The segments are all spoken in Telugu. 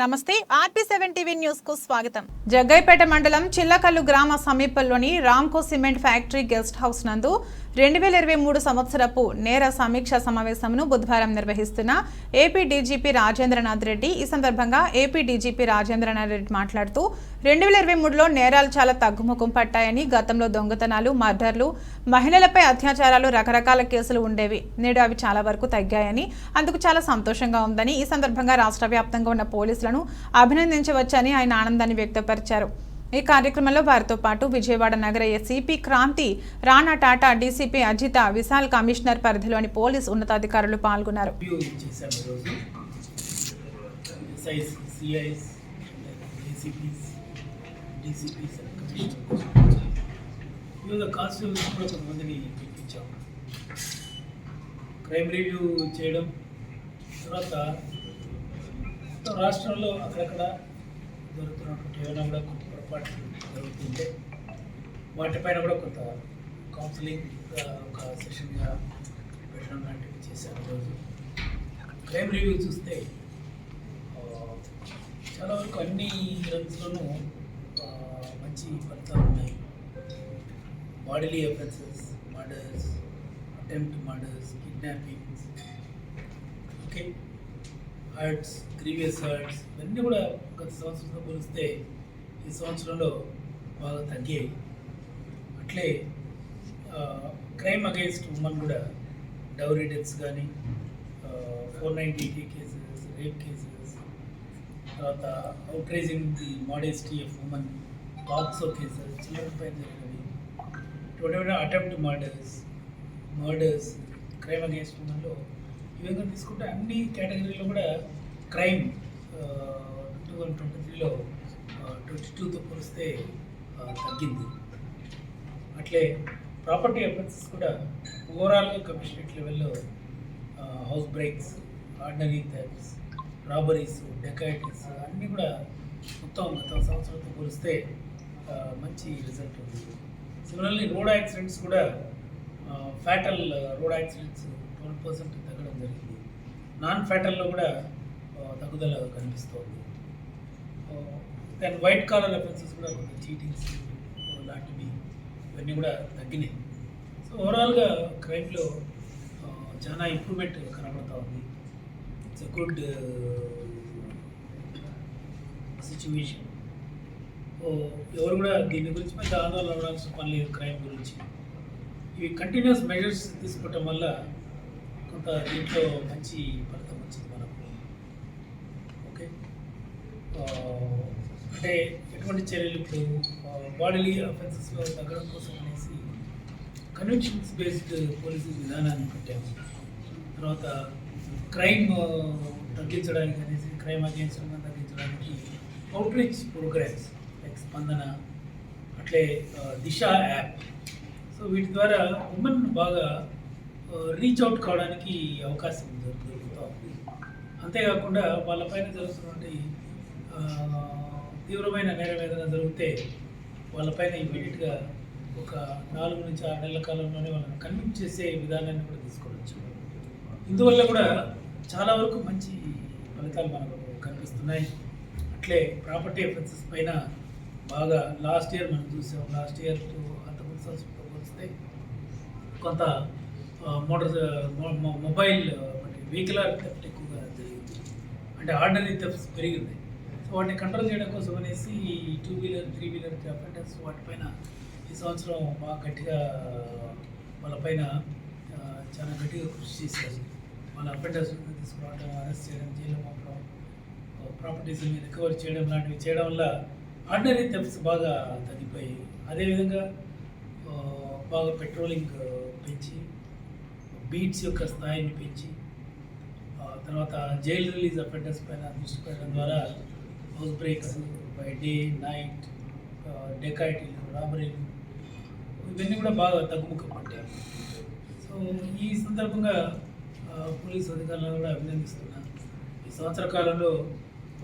నమస్తే ఆర్పీ సెవెన్ టీవీ న్యూస్కు స్వాగతం. జగ్గైపేట మండలం చిల్లకల్లు గ్రామ సమీపంలోని Ramco cement factory guest house నందు రెండు వేల ఇరవై మూడు సంవత్సరపు నేర సమీక్ష సమావేశంను బుధవారం నిర్వహిస్తున్న ఏపీ డీజీపీ రాజేంద్రనాథ్ రెడ్డి ఈ సందర్భంగా ఏపీ డీజీపీ రాజేంద్రనాథ్ రెడ్డి మాట్లాడుతూ రెండు వేల ఇరవై మూడులో నేరాలు చాలా తగ్గుముఖం పట్టాయని గతంలో దొంగతనాలు మర్డర్లు మహిళలపై అత్యాచారాలు రకరకాల కేసులు ఉండేవి. నేడు అవి చాలా వరకు తగ్గాయని అందుకు చాలా సంతోషంగా ఉందని ఈ సందర్భంగా రాష్ట్ర వ్యాప్తంగా ఉన్న పోలీసులను అభినందించవచ్చని ఆయన ఆనందాన్ని వ్యక్తపరిచారు. ఈ కార్యక్రమంలో వారితో పాటు విజయవాడ నగర SCP Kranthi Rana Tata DCP Ajitha Vishal commissioner పరిధిలోని పోలీస్ ఉన్నతాధికారులు పాల్గొన్నారు. క్రైమ్ రివ్యూ చేయడం తర్వాత రాష్ట్రంలో అక్కడక్కడ జరుగుతున్నటువంటి ఏమైనా కూడా కొంత జరుగుతుంటే వాటిపైన కూడా కొంత కౌన్సిలింగ్ ఒక సెషన్గా పెట్టడం లాంటివి చేశాను రోజు క్రైమ్ రివ్యూ చూస్తే చాలా వరకు అన్ని రన్స్లోనూ మంచి ఫలితాలు ఉన్నాయి. Bodily offences murders attempt murders kidnappings okay hurts previous hurts ఇవన్నీ కూడా గత సంవత్సరంతో పోలిస్తే ఈ సంవత్సరంలో బాగా తగ్గాయి అట్లే క్రైమ్ అగేన్స్ట్ ఉమెన్ కూడా డౌరీ డెత్స్ కానీ four ninety cases rape cases తర్వాత outraging the modesty of women POCSO cases children పైన జరిగినవి. Total attempt murders murders crime against ఉమెన్లో ఈ విధంగా తీసుకుంటే అన్ని కేటగిరీలో కూడా క్రైమ్ టూ థౌజండ్ ట్వంటీ త్రీలో అయితే తగ్గింది. అట్లే ప్రాపర్టీ అఫెన్సెస్ కూడా ఓవరాల్గా కమిషనరేట్ లెవెల్లో house breaks ordinary thefts robberies dacoities అన్నీ కూడా మొత్తం గత సంవత్సరంతో పోలిస్తే మంచి రిజల్ట్ ఉంది. సిమిలర్లీ రోడ్ యాక్సిడెంట్స్ కూడా fatal road accidents twelve percent తగ్గడం జరిగింది. నాన్ ఫ్యాటల్లో కూడా తగ్గుదల కనిపిస్తోంది. దాని వైట్ కాలర్ అఫెన్సెస్ కూడా చీటింగ్స్ లాంటివి ఇవన్నీ కూడా తగ్గినాయి. సో ఓవరాల్గా క్రైమ్లో చాలా ఇంప్రూవ్మెంట్ కనబడతా ఉంది. ఇట్స్ ఎ గుడ్ సిచ్యువేషన్ ఎవరు కూడా దీని గురించి పెద్ద ఆందోళన అవ్వాల్సిన పని లేదు క్రైమ్ గురించి. ఇవి కంటిన్యూస్ మెజర్స్ తీసుకోవటం వల్ల కొంత దీంట్లో మంచి ఫలితం వచ్చింది మనకు. ఓకే అంటే ఎటువంటి చర్యలు ఇప్పుడు బాడీలీ అఫెన్సెస్లో తగ్గడం కోసం అనేసి కన్వెన్షన్స్ బేస్డ్ పోలీసింగ్ విధానాన్ని పెట్టాము తర్వాత క్రైమ్ తగ్గించడానికి అనేసి క్రైమ్ అగేన్స్ట్ తగ్గించడానికి అవుట్రీచ్ ప్రోగ్రామ్స్ లైక్ స్పందన అట్లే దిశ యాప్. సో వీటి ద్వారా ఉమెన్ బాగా రీచ్ అవుట్ కావడానికి అవకాశం దొరుకుతూ ఉంది. అంతేకాకుండా వాళ్ళపైన జరుగుతున్నటువంటి తీవ్రమైన నేరం ఏదైనా జరిగితే వాళ్ళపైన ఇమీడియట్గా ఒక నాలుగు నుంచి ఆరు నెలల కాలంలోనే వాళ్ళని కన్విన్స్ చేసే విధానాన్ని కూడా తీసుకోవచ్చు. ఇందువల్ల కూడా చాలా వరకు మంచి ఫలితాలు మనకు కనిపిస్తున్నాయి. అట్లే ప్రాపర్టీ ఎఫెన్సెస్ పైన బాగా లాస్ట్ ఇయర్ మనం చూసాం. లాస్ట్ ఇయర్ అంతకుముందు సంవత్సరంతో పోలిస్తే కొంత మోటార్ మొబైల్ వెహికల్ థెఫ్ట్ ఎక్కువగా జరిగింది. అంటే ఆర్డినరీ థెఫ్ట్స్ పెరిగింది. వాటిని కంట్రోల్ చేయడం కోసం అనేసి two wheeler three wheeler offenders వాటిపైన ఈ సంవత్సరం బాగా గట్టిగా వాళ్ళపైన చాలా గట్టిగా కృషి చేశారు. వాళ్ళ అఫెండర్స్ తీసుకురావడం అరెస్ట్ చేయడం జైలు పంపడం ప్రాపర్టీస్ రికవర్ చేయడం లాంటివి చేయడం వల్ల ఆర్డినరీ థెఫ్ట్స్ బాగా తగ్గిపోయాయి. అదేవిధంగా బాగా పెట్రోలింగ్ పెంచి బీట్స్ యొక్క స్థాయిని పెంచి తర్వాత జైల్ రిలీజ్ అఫెండర్స్ పైన దృష్టి పెట్టడం ద్వారా house breaks by day night డెకాయిటీలు రాబరీలు ఇవన్నీ కూడా బాగా తగ్గుముఖం పట్టారు. సో ఈ సందర్భంగా పోలీస్ అధికారులను కూడా అభినందిస్తున్నా. ఈ సంవత్సర కాలంలో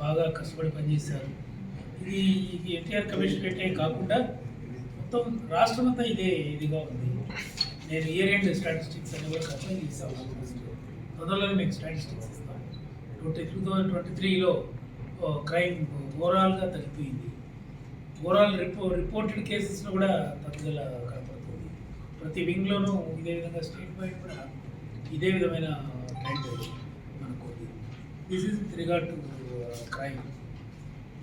బాగా కష్టపడి పనిచేశారు. ఇది ఇది ఎన్టీఆర్ కమిషనరేటే కాకుండా మొత్తం రాష్ట్రం అంతా ఇదే ఇదిగా ఉంది. నేను ఇయర్ ఎండ్ స్టాటిస్టిక్స్ అనేవి కూడా కంప్లైంట్ చేశాను. తొందరలోనే మీకు స్టాటిస్టిక్స్ ఇస్తాను. ట్వంటీ టూ థౌజండ్ ట్వంటీ త్రీలో క్రైమ్ ఓవరాల్గా తగ్గిపోయింది. ఓవరాల్ రిపో రిపోర్టెడ్ కేసెస్లో కూడా తగ్గుదల కనపడుతుంది. ప్రతి వింగ్లోనూ ఇదే విధంగా స్టేట్ వైడ్ కూడా ఇదే విధమైన ట్రెండ్ మనకు. This is regard to crime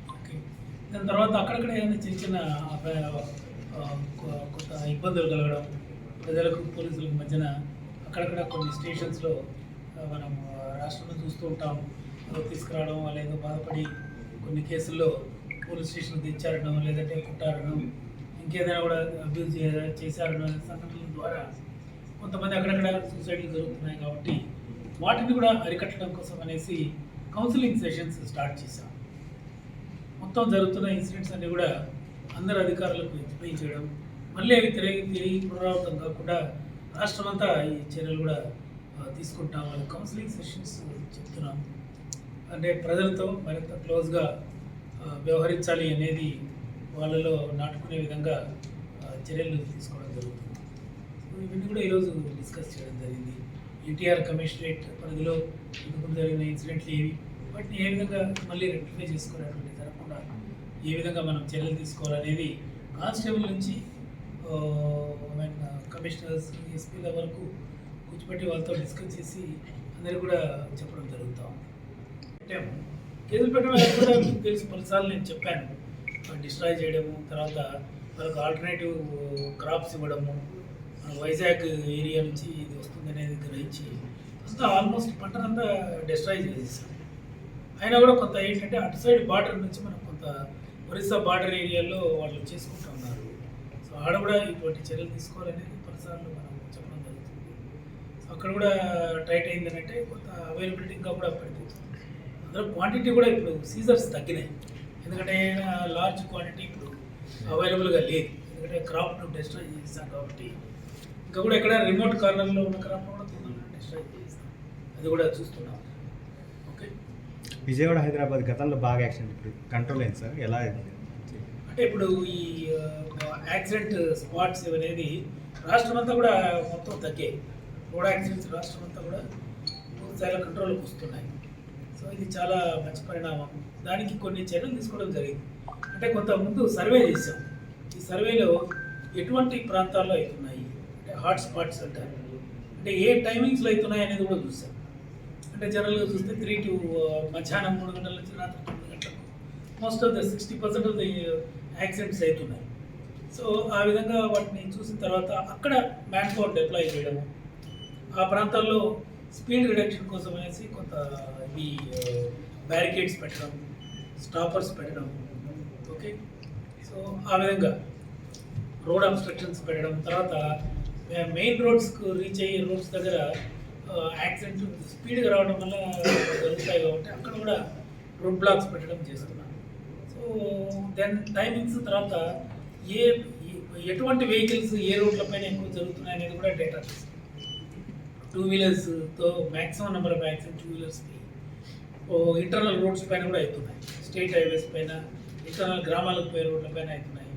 okay దాని తర్వాత అక్కడక్కడ ఏదైనా చిన్న చిన్న కొంత కొ- కొత్త ఇబ్బందులు కలగడం ప్రజలకు పోలీసులకు మధ్యన అక్కడక్కడ కొన్ని స్టేషన్స్లో మనం రాష్ట్రంలో చూస్తూ ఉంటాము. ఏదో తీసుకురావడం వాళ్ళు బాధపడి కొన్ని కేసుల్లో పోలీస్ స్టేషన్ తెచ్చారడం లేదంటే కుట్టారడం ఇంకేదైనా కూడా అబ్యూజ్ చేశారడం సంఘటనల ద్వారా కొంతమంది అక్కడక్కడ సూసైడ్లు జరుగుతున్నాయి కాబట్టి వాటిని కూడా అరికట్టడం కోసం అనేసి కౌన్సిలింగ్ సెషన్స్ స్టార్ట్ చేశాం. మొత్తం జరుగుతున్న ఇన్సిడెంట్స్ అన్నీ కూడా అందరు అధికారులకు ఎక్స్ప్లెయిన్ చేయడం మళ్ళీ అవి తిరిగి తిరిగి పునరావృతం కాకుండా రాష్ట్రమంతా ఈ చర్యలు కూడా తీసుకుంటాం వాళ్ళ కౌన్సిలింగ్ సెషన్స్ చెప్తున్నాం. అంటే ప్రజలతో మరింత క్లోజ్గా వ్యవహరించాలి అనేది వాళ్ళలో నాటుకునే విధంగా చర్యలు తీసుకోవడం జరుగుతుంది. సో ఇవన్నీ కూడా ఈరోజు డిస్కస్ చేయడం జరిగింది. ఎన్టీఆర్ కమిషనరేట్ పరిధిలో ఇంతకుముందు జరిగిన ఇన్సిడెంట్లు ఏవి వాటిని ఏ విధంగా మళ్ళీ రెక్టిఫై చేసుకునేటువంటి జరగకుండా ఏ విధంగా మనం చర్యలు తీసుకోవాలనేది కానిస్టేబుల్ నుంచి మీన్ కమిషనర్స్ ఎస్పీల వరకు కూర్చోబెట్టి వాళ్ళతో డిస్కస్ చేసి అందరికీ కూడా చెప్పడం జరుగుతాం పెట్టాము. కేసులు పెట్టడం అది కూడా మీకు పలుసార్లు నేను చెప్పాను. డిస్ట్రాయ్ చేయడము తర్వాత వాళ్ళకి ఆల్టర్నేటివ్ క్రాప్స్ ఇవ్వడము మన వైజాగ్ ఏరియా నుంచి ఇది వస్తుంది అనేది గ్రహించి అంతా ఆల్మోస్ట్ పంటనంతా డిస్ట్రాయ్ చేసేసాం. అయినా కూడా కొంత ఏంటంటే అటు సైడ్ బార్డర్ నుంచి మనం కొంత ఒరిస్సా బార్డర్ ఏరియాలో వాళ్ళు చేసుకుంటూ ఉన్నారు. సో ఆడ కూడా ఇటువంటి చర్యలు తీసుకోవాలనేది పలుసార్లు మనం చెప్పడం జరుగుతుంది. సో అక్కడ కూడా టైట్ అయిందనంటే కొంత అవైలబిలిటీ ఇంకా కూడా పడిపోతుంది అందులో క్వాంటిటీ కూడా ఇప్పుడు సీజర్స్ తగ్గినాయి. ఎందుకంటే లార్జ్ క్వాంటిటీ ఇప్పుడు అవైలబుల్గా లేదు. ఎందుకంటే క్రాప్ డిస్ట్రాయ్ చేస్తాం కాబట్టి. ఇంకా కూడా ఎక్కడ రిమోట్ కార్నర్లో ఉన్న క్రాప్ కూడా తొందరగా డిస్ట్రాయ్ చేస్తాం అది కూడా చూస్తున్నాం. ఓకే విజయవాడ హైదరాబాద్ గతంలో బాగా యాక్సిడెంట్ ఇప్పుడు కంట్రోల్ అయింది సార్. ఎలా అయింది? అంటే ఇప్పుడు ఈ యాక్సిడెంట్ స్పాట్స్ అనేది రాష్ట్రం అంతా కూడా మొత్తం తగ్గాయి. రోడ్ యాక్సిడెంట్స్ రాష్ట్రం అంతా కూడా స్థాయిలో కంట్రోల్కి వస్తున్నాయి. సో ఇది చాలా మంచి పరిణామం. దానికి కొన్ని చర్యలు తీసుకోవడం జరిగింది. అంటే కొంత ముందు సర్వే చేసాం ఈ సర్వేలో ఎటువంటి ప్రాంతాల్లో అవుతున్నాయి? అంటే హాట్స్పాట్స్ అంటారు. అంటే ఏ టైమింగ్స్లో అవుతున్నాయి అనేది కూడా చూసాం అంటే జనరల్గా చూస్తే త్రీ టు మధ్యాహ్నం మూడు గంటల నుంచి రాత్రి తొమ్మిది గంటలకు most of the sixty percent of the accidents అవుతున్నాయి. సో ఆ విధంగా వాటిని చూసిన తర్వాత అక్కడ మ్యాన్ పవర్ డిప్లాయ్ చేయడము ఆ ప్రాంతాల్లో స్పీడ్ రిడక్షన్ కోసం అనేసి కొంత ఈ బ్యారికేడ్స్ పెట్టడం స్టాపర్స్ పెట్టడం ఓకే? సో ఆ విధంగా రోడ్ అబ్స్ట్రక్షన్స్ పెట్టడం తర్వాత మెయిన్ రోడ్స్కు రీచ్ అయ్యే రోడ్స్ దగ్గర యాక్సిడెంట్ స్పీడ్గా రావడం వల్ల జరుగుతాయి కాబట్టి అక్కడ కూడా రోడ్ బ్లాక్స్ పెట్టడం చేస్తున్నాం. సో దెన్ టైమింగ్స్ తర్వాత ఏ ఏ- ఎటువంటి వెహికల్స్ ఏ రోడ్లపైన ఎక్కువ జరుగుతున్నాయి అనేది కూడా data two వీలర్స్తో maximum number of accident two వీలర్స్కి internal roads పైన కూడా అవుతున్నాయి. స్టేట్ హైవేస్ పైన ఇంటర్నల్ గ్రామాలకు పోయే రోడ్ల పైన అవుతున్నాయి.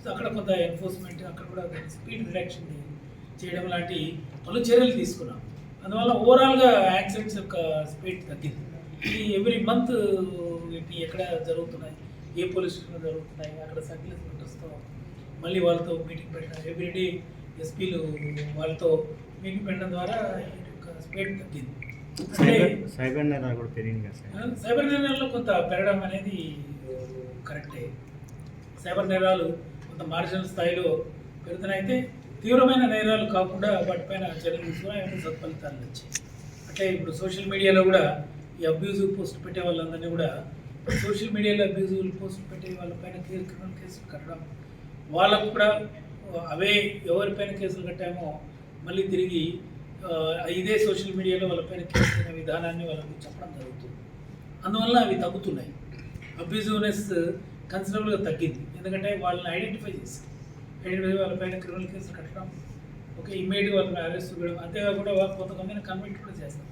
సో అక్కడ కొంత ఎన్ఫోర్స్మెంట్ అక్కడ కూడా స్పీడ్ రిడక్షన్ చేయడం లాంటి పలు చర్యలు తీసుకున్నాం. అందువల్ల ఓవరాల్గా యాక్సిడెంట్స్ యొక్క స్పీడ్ తగ్గింది. ఈ ఎవ్రీ మంత్ ఇవి ఎక్కడ జరుగుతున్నాయి? ఏ పోలీస్ స్టేషన్లో జరుగుతున్నాయి? అక్కడ సర్కిల్ ఇన్స్పెక్టర్స్తో మళ్ళీ వాళ్ళతో మీటింగ్ పెట్టడం ఎవ్రీడే ఎస్పీలు వాళ్ళతో మీటింగ్ పెట్టడం ద్వారా స్పీడ్ తగ్గింది. సైబర్ నేరాలు కూడా పెరిగింది కదా సార్. సైబర్ నేరాల్లో కొంత పెరగడం అనేది కరెక్టే. సైబర్ నేరాలు కొంత మార్జినల్ స్థాయిలో పెరుగుతున్నాయి అయితే తీవ్రమైన నేరాలు కాకుండా వాటిపైన చర్యలు తీసుకుని అవన్నీ సత్ఫలితాలు వచ్చాయి. అంటే ఇప్పుడు సోషల్ మీడియాలో కూడా ఈ అబ్యూజివ్ పోస్ట్ పెట్టే వాళ్ళందరినీ కూడా సోషల్ మీడియాలో అబ్యూజివ్ పోస్ట్ పెట్టే వాళ్ళపైన క్రిమినల్ కేసులు కట్టడం వాళ్ళకు కూడా అవే ఎవరిపైన కేసులు కట్టామో మళ్ళీ తిరిగి ఇదే సోషల్ మీడియాలో వాళ్ళపైన కేసు విధానాన్ని వాళ్ళకి చెప్పడం జరుగుతుంది. అందువల్ల అవి తగ్గుతున్నాయి. అబ్యూజివ్నెస్ కన్సిడరబుల్గా తగ్గింది. ఎందుకంటే వాళ్ళని ఐడెంటిఫై చేసి ఐడెంటిఫై వాళ్ళపైన క్రిమినల్ కేసులు కట్టడం ఓకే ఇమ్మీడియట్గా వాళ్ళని అరెస్ట్ చేయడం అంతేకాకుండా వాళ్ళు కొంతమందిని కన్విక్ట్ కూడా చేస్తారు.